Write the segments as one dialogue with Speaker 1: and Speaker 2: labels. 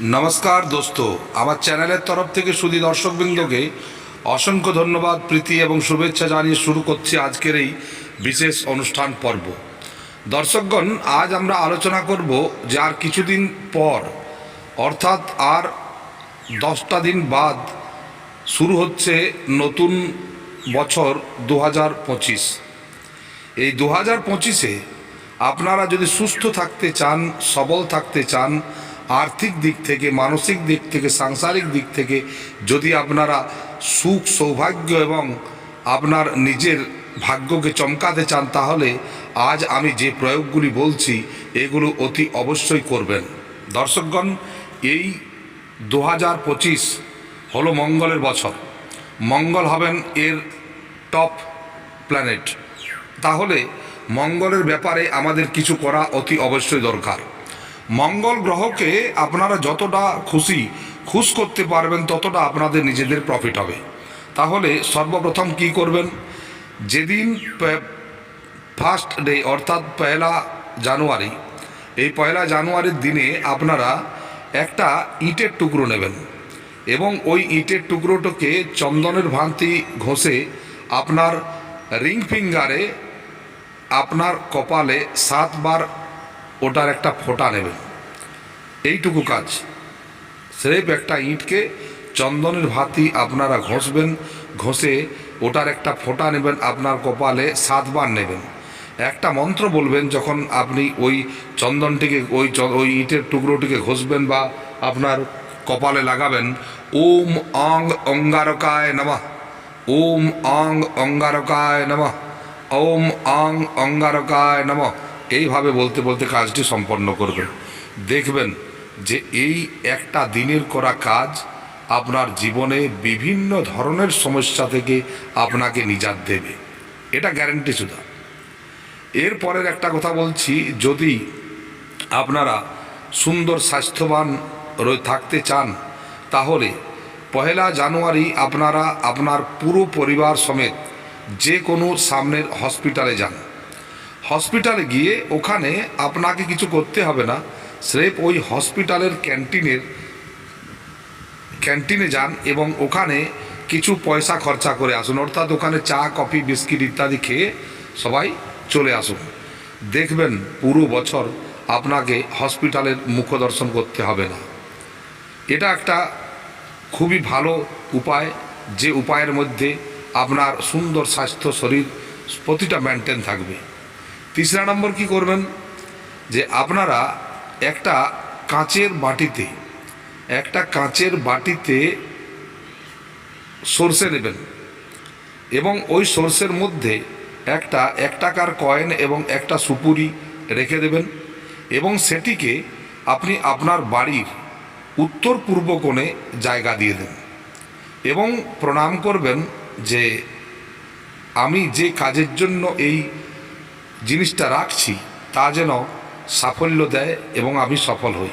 Speaker 1: নমস্কার দোস্ত। আমার চ্যানেলের তরফ থেকে সুদী দর্শকবৃন্দকে অসংখ্য ধন্যবাদ, প্রীতি এবং শুভেচ্ছা জানিয়ে শুরু করছি আজকের এই বিশেষ অনুষ্ঠান পর্ব। দর্শকগণ, আজ আমরা আলোচনা করব যে আর কিছুদিন পর, অর্থাৎ আর দশটা দিন বাদ, শুরু হচ্ছে নতুন বছর দু হাজার পঁচিশ। এই দু হাজার পঁচিশে আপনারা যদি সুস্থ থাকতে চান, সবল থাকতে চান আর্থিক দিক থেকে, মানসিক দিক থেকে, সাংসারিক দিক থেকে যদি আপনারা সুখ, সৌভাগ্য এবং আপনার নিজের ভাগ্যকে চমকাতে চান, তাহলে আজ আমি যে প্রয়োগগুলি বলছি, এগুলো অতি অবশ্যই করবেন। দর্শকগণ, এই দু হাজার পঁচিশ হলো মঙ্গলের বছর। মঙ্গল হবেন এর টপ প্ল্যানেট। তাহলে মঙ্গলের ব্যাপারে আমাদের কিছু করা অতি অবশ্যই দরকার। মঙ্গল গ্রহকে আপনারা যতটা খুশি খুশ করতে পারবেন, ততটা আপনাদের নিজেদের প্রফিট হবে। তাহলে সর্বপ্রথম কি করবেন? যেদিন ফার্স্ট ডে অর্থাৎ পয়লা জানুয়ারি, এই পয়লা জানুয়ারির দিনে আপনারা একটা ইটের টুকরো নেবেন এবং ওই ইটের টুকরোটাকে চন্দনের ভান্তি ঘষে আপনার রিং ফিঙ্গারে আপনার কপালে সাতবার ওটার একটা ফোঁটা নেবেন এইটুকু কাজ। স্রেফ একটা ইঁটকে চন্দনের ভাতি আপনারা ঘষবেন, ঘষে ওটার একটা ফোঁটা নেবেন, আপনার কপালে সাতবার নেবেন। একটা মন্ত্র বলবেন যখন আপনি ওই চন্দনটিকে, ওই ওই ইটের টুকরোটিকে ঘষবেন বা আপনার কপালে লাগাবেন, ওম অং অঙ্গারকায় নমঃ, ওম অং অঙ্গারকায় নমঃ, ওম অং অঙ্গারকায় নমঃ। এইভাবে বলতে বলতে কাজটি সম্পন্ন করবেন দেখবেন যে এই একটা দিনের করা কাজ আপনার জীবনে বিভিন্ন ধরনের সমস্যা থেকে আপনাকে নিজাত দেবে। এটা গ্যারেন্টি শুধু এরপরের একটা কথা বলছি, যদি আপনারা সুন্দর স্বাস্থ্যবান থাকতে চান, তাহলে পহেলা জানুয়ারি আপনারা আপনার পুরো পরিবার সমেত যে কোনো সামনের হসপিটালে যান। হসপিটালে গিয়ে ওখানে আপনাকে কিছু করতে হবে না। স্রেফ ওই হসপিটালের ক্যান্টিনের, ক্যান্টিনে যান এবং ওখানে কিছু পয়সা খরচা করে আসুন। অর্থাৎ ওখানে চা, কফি, বিস্কিট ইত্যাদি খেয়ে সবাই চলে আসুন। দেখবেন পুরো বছর আপনাকে হসপিটালের মুখ দর্শন করতে হবে না। এটা একটা খুবই ভালো উপায় যে উপায়ের মধ্যে আপনার সুন্দর স্বাস্থ্য শরীর প্রতিটা মেনটেন থাকবে। তিসরা নম্বর কি করবেন? যে আপনারা একটা কাঁচের বাটিতে, একটা কাঁচের বাটিতে সর্ষে নেবেন এবং ওই সর্ষের মধ্যে একটা এক টাকার কয়েন এবং একটা সুপুরি রেখে দেবেন এবং সেটিকে আপনি আপনার বাড়ির উত্তর পূর্ব কোণে জায়গা দিয়ে দেন এবং প্রণাম করবেন যে আমি যে কাজের জন্য এই জিনিসটা রাখছি, তা যেন সাফল্য দেয় এবং আমি সফল হই।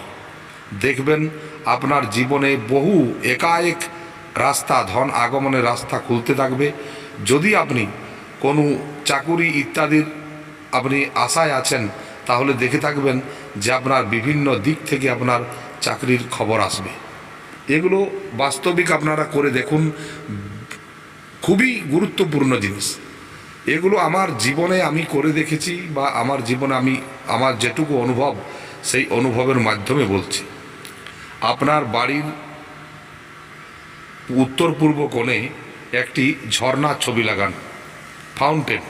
Speaker 1: দেখবেন আপনার জীবনে বহু একাএক রাস্তা, ধন আগমনের রাস্তা খুলতে থাকবে। যদি আপনি কোনো চাকুরি ইত্যাদির আপনি আশায় আছেন, তাহলে দেখে থাকবেন যে আপনার বিভিন্ন দিক থেকে আপনার চাকরির খবর আসবে। এগুলো বাস্তবিক আপনারা করে দেখুন। খুবই গুরুত্বপূর্ণ জিনিস। এগুলো আমার জীবনে আমি করে দেখেছি বা আমার জীবনে আমি, আমার যেটুকু অনুভব, সেই অনুভবের মাধ্যমে বলছি। আপনার বাড়ির উত্তর পূর্ব কোণে একটি ঝর্ণার ছবি লাগান ফাউন্টেন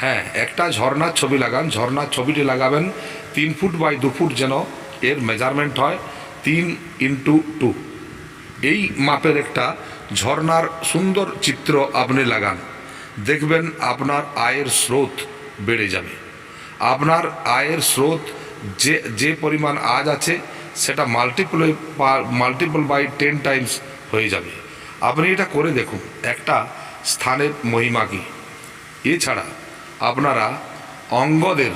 Speaker 1: হ্যাঁ একটা ঝর্ণার ছবি লাগান, ঝর্ণার ছবিটি লাগাবেন তিন ফুট বাই দু ফুট যেন এর মেজারমেন্ট হয়, তিন ইন্টু টু এই মাপের একটা ঝর্ণার সুন্দর চিত্র আপনি লাগান। দেখবেন আপনার আয়ের স্রোত বেড়ে যাবে। আপনার আয়ের স্রোত যে যে পরিমাণ আজ আছে, সেটা multiple multiple by ten times হয়ে যাবে। আপনি এটা করে দেখুন, একটা স্থানের মহিমা কী? এছাড়া আপনারা অঙ্গদের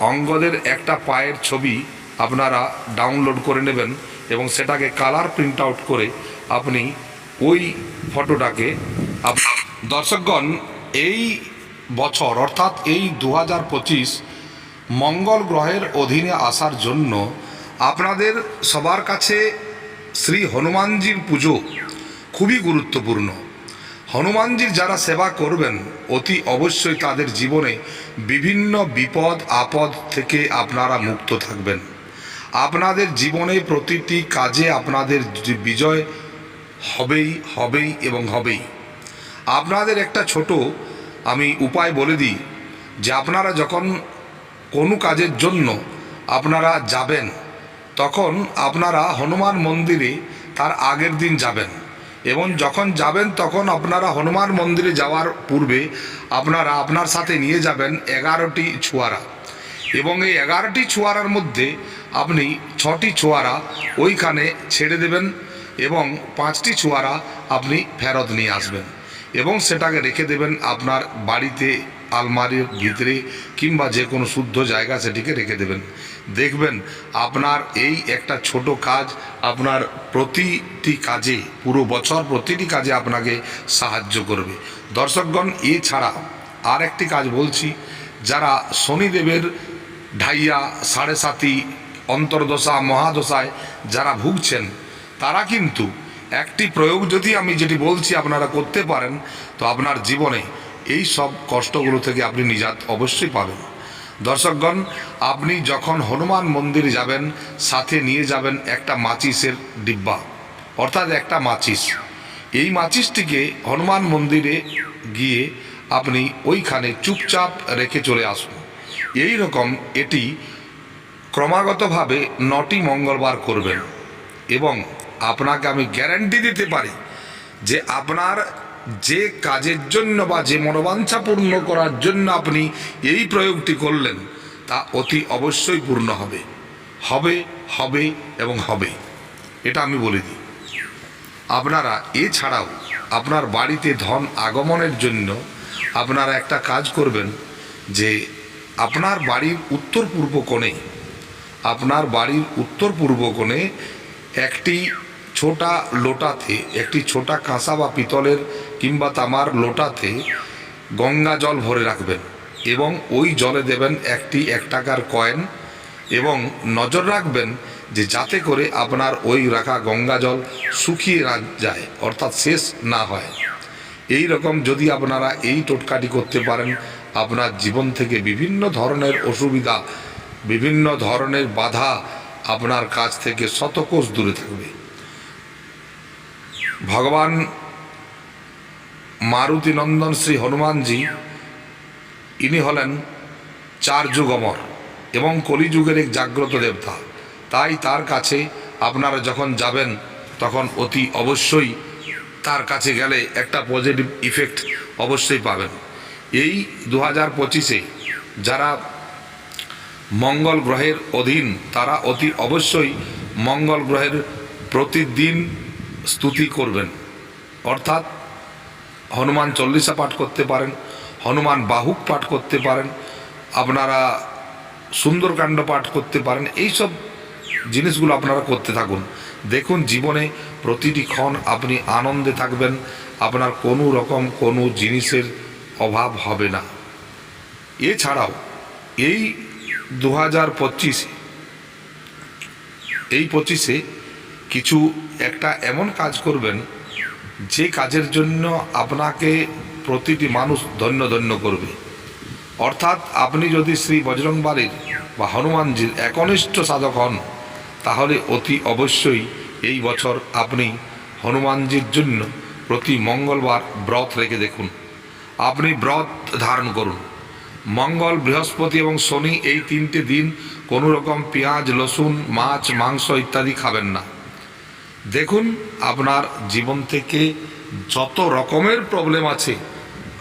Speaker 1: অঙ্গদের একটা পায়ের ছবি আপনারা ডাউনলোড করে নেবেন এবং সেটাকে কালার প্রিন্ট আউট করে আপনি ওই ফটোটাকে দর্শকগণ এই বছর, অর্থাৎ এই দু হাজার পঁচিশ মঙ্গল গ্রহের অধীনে আসার জন্য আপনাদের সবার কাছে শ্রী হনুমানজির পুজো খুবই গুরুত্বপূর্ণ। হনুমানজির যারা সেবা করবেন, অতি অবশ্যই তাদের জীবনে বিভিন্ন বিপদ, আপদ থেকে আপনারা মুক্ত থাকবেন। আপনাদের জীবনে প্রতিটি কাজে আপনাদের বিজয় হবেই হবেই এবং হবেই। আপনাদের একটা ছোট আমি উপায় বলে দিই যে আপনারা যখন কোনো কাজের জন্য আপনারা যাবেন, তখন আপনারা হনুমান মন্দিরে তার আগের দিন যাবেন এবং যখন যাবেন, তখন আপনারা হনুমান মন্দিরে যাওয়ার পূর্বে আপনারা আপনার সাথে নিয়ে যাবেন এগারোটি ছুয়ারা এবং এই এগারোটি ছোয়ারার মধ্যে আপনি ছটি ছোয়ারা ওইখানে ছেড়ে দেবেন এবং পাঁচটি ছোয়ারা আপনি ফেরত নিয়ে আসবেন। এবং সেটাকে রেখে দেবেন আপনার বাড়িতে আলমারির ভিতরে কিংবা যে কোনো শুদ্ধ জায়গা সেটিকে রেখে দেবেন। দেখবেন আপনার এই একটা ছোট কাজ আপনার প্রতিটি কাজে, পুরো বছর প্রতিটি কাজে আপনাকে সাহায্য করবে। দর্শকগণ, এছাড়া আর একটি কাজ বলছি, যারা শনিদেবের ঢাইয়া, সাড়ে সাতি অন্তর্দশা, মহাদশায় যারা ভুগছেন, তারা কিন্তু একটি প্রয়োগ যদি আমি যেটি বলছি আপনারা করতে পারেন, তো আপনার জীবনে এই সব কষ্টগুলো থেকে আপনি নিজাত অবশ্যই পাবেন। দর্শকগণ, আপনি যখন হনুমান মন্দির যাবেন, সাথে নিয়ে যাবেন একটা মাচিসের ডিব্বা, অর্থাৎ একটা মাচিস। এই মাচিসটিকে হনুমান মন্দিরে গিয়ে আপনি ওইখানে চুপচাপ রেখে চলে আসুন। এই রকম এটি ক্রমাগতভাবে নটি মঙ্গলবার করবেন এবং আপনাকে আমি গ্যারান্টি দিতে পারি যে আপনার যে কাজের জন্য বা যে মনোবাঞ্ছা পূর্ণ করার জন্য আপনি এই প্রয়োগটি করলেন, তা অতি অবশ্যই পূর্ণ হবে। হবে হবে এবং হবে। এটা আমি বলে দিই। আপনারা এছাড়াও আপনার বাড়িতে ধন আগমনের জন্য আপনারা একটা কাজ করবেন যে আপনার বাড়ির উত্তর পূর্ব কোণে, আপনার বাড়ির উত্তর পূর্ব কোণে একটি ছোটা লোটাতে, একটি ছোটা কাঁসা বা পিতলের কিংবা তামার লোটাতে গঙ্গা জল ভরে রাখবেন এবং ওই জলে দেবেন একটি এক টাকার কয়েন এবং নজর রাখবেন যে যাতে করে আপনার ওই রাখা গঙ্গা জল শুকিয়ে যায়, অর্থাৎ শেষ না হয়। এই রকম যদি আপনারা এই টোটকাটি করতে পারেন, আপনার জীবন থেকে বিভিন্ন ধরনের অসুবিধা, বিভিন্ন ধরনের বাধা আপনার কাছ থেকে শতকোষ দূরে থাকবে। ভগবান মারুতি নন্দন শ্রী হনুমানজি, ইনি হলেন চার যুগ অমর এবং কলিযুগের এক জাগ্রত দেবতা। তাই তার কাছে আপনারা যখন যাবেন, তখন অতি অবশ্যই তার কাছে গেলে একটা পজিটিভ ইফেক্ট অবশ্যই পাবেন। এই দু হাজার পঁচিশে যারা মঙ্গল গ্রহের অধীন, তারা অতি অবশ্যই মঙ্গল গ্রহের প্রতিদিন স্তুতি করবেন। অর্থাৎ হনুমান চল্লিশা পাঠ করতে পারেন, হনুমান বাহুক পাঠ করতে পারেন, আপনারা সুন্দরকাণ্ড পাঠ করতে পারেন এই সব জিনিসগুলো আপনারা করতে থাকুন। দেখুন, জীবনে প্রতিটি ক্ষণ আপনি আনন্দে থাকবেন, আপনার কোনো রকম কোনো জিনিসের অভাব হবে না। এছাড়াও, এই দু হাজার পঁচিশে, এই পঁচিশে কিছু একটা এমন কাজ করবেন, যে কাজের জন্য আপনাকে প্রতিটি মানুষ ধন্য ধন্য করবে। অর্থাৎ আপনি যদি শ্রী বজরংবালির বা হনুমানজির একনিষ্ঠ সাধক হন, তাহলে অতি অবশ্যই এই বছর আপনি হনুমানজির জন্য প্রতি মঙ্গলবার ব্রত রেখে দেখুন। আপনি ব্রত ধারণ করুন। মঙ্গল, বৃহস্পতি এবং শনি এই তিনটে দিন কোনো রকম পেঁয়াজ, রসুন, মাছ, মাংস ইত্যাদি খাবেন না। দেখুন, আপনার জীবন থেকে যত রকমের প্রবলেম আছে,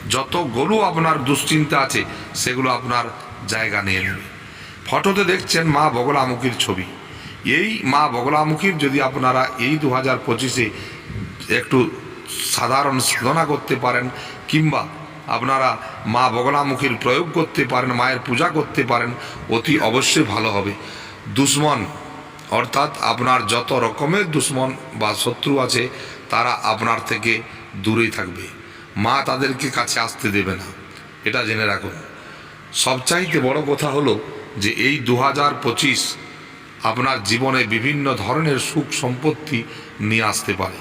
Speaker 1: যত গরু আপনার দুশ্চিন্তা আছে, সেগুলো আপনার জায়গা নিয়ে নেবে। ফটোতে দেখছেন মা বগলামুখীর ছবি। এই মা বগলামুখীর যদি আপনারা এই দু হাজার পঁচিশে একটু সাধারণ সাধনা করতে পারেন, কিংবা আপনারা মা বগলামুখীর প্রয়োগ করতে পারেন, মায়ের পূজা করতে পারেন, অতি অবশ্যই ভালো হবে। দুশ্মন অর্থাৎ আপনার যত রকমের দুশ্মন বা শত্রু আছে, তারা আপনার থেকে দূরেই থাকবে। মা তাদেরকে কাছে আসতে দেবে না। এটা জেনে রাখুন। সবচাইতে বড় কথা হলো যে এই দু হাজার পঁচিশ আপনার জীবনে বিভিন্ন ধরনের সুখ সম্পত্তি নিয়ে আসতে পারে।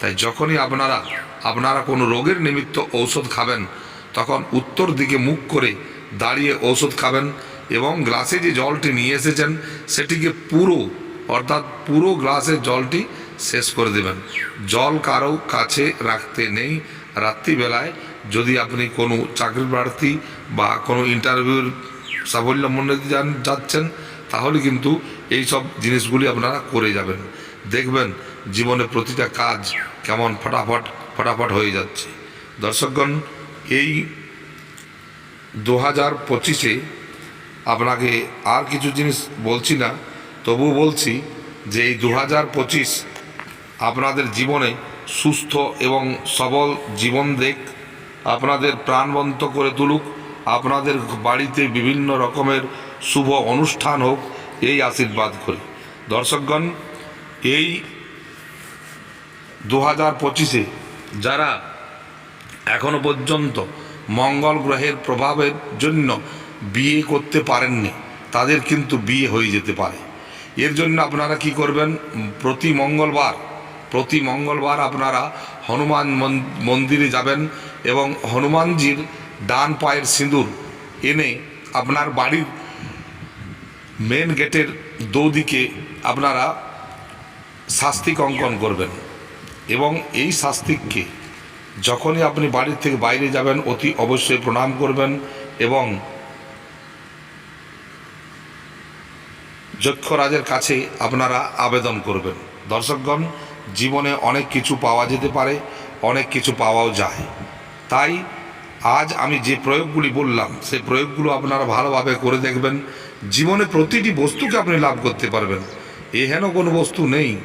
Speaker 1: তাই যখনই আপনারা আপনারা কোনো রোগের নিমিত্ত ঔষধ খাবেন, তখন উত্তর দিকে মুখ করে দাঁড়িয়ে ঔষধ খাবেন এবং গ্লাসে যে জলটি নিয়ে এসেছেন, সেটিকে পুরো অর্থাৎ পুরো গ্লাসের জলটি শেষ করে দেবেন। জল কারও কাছে রাখতে নেই। রাত্রিবেলায় যদি আপনি কোনো চাকরি প্রার্থী বা কোনো ইন্টারভিউর সাফল্য মন্ডিতে যান যাচ্ছেন, তাহলে কিন্তু এই সব জিনিসগুলি আপনারা করে যাবেন। দেখবেন জীবনে প্রতিটা কাজ কেমন ফটাফট ফটাফট হয়ে যাচ্ছে। দর্শকগণ, এই দু হাজার পঁচিশে আপনাকে আর কিছু জিনিস বলছি না। তবু বলছি যে এই দু হাজার পঁচিশ আপনাদের জীবনে সুস্থ এবং সবল জীবন দেখ। আপনাদের প্রাণবন্ত করে তুলুক। আপনাদের বাড়িতে বিভিন্ন রকমের শুভ অনুষ্ঠান হোক, এই আশীর্বাদ করি। দর্শকগণ, এই দু হাজার পঁচিশে যারা এখনও পর্যন্ত মঙ্গল গ্রহের প্রভাবের জন্য বিয়ে করতে পারেননি, তাদের কিন্তু বিয়ে হয়ে যেতে পারে। এর জন্য আপনারা কি করবেন? প্রতি মঙ্গলবার প্রতি মঙ্গলবার আপনারা হনুমান মন- মন্দিরে যাবেন এবং হনুমানজির ডান পায়ের সিঁদুর এনে আপনার বাড়ির মেন গেটের দৌদিকে আপনারা শাস্তিক অঙ্কন করবেন। এবং এই শাস্তিককে যখনই আপনি বাড়ির থেকে বাইরে যাবেন, অতি অবশ্যই প্রণাম করবেন এবং যক্ষরাজের কাছে আপনারা আবেদন করবেন। দর্শকগণ, জীবনে অনেক কিছু পাওয়া যেতে পারে, অনেক কিছু পাওয়াও যায়। তাই আজ আমি যে প্রয়োগগুলি বললাম সেই প্রয়োগগুলো আপনারা ভালোভাবে করে দেখবেন। জীবনে প্রতিটি বস্তুকে আপনি লাভ করতে পারবেন। এ হেন কোনো বস্তু নেই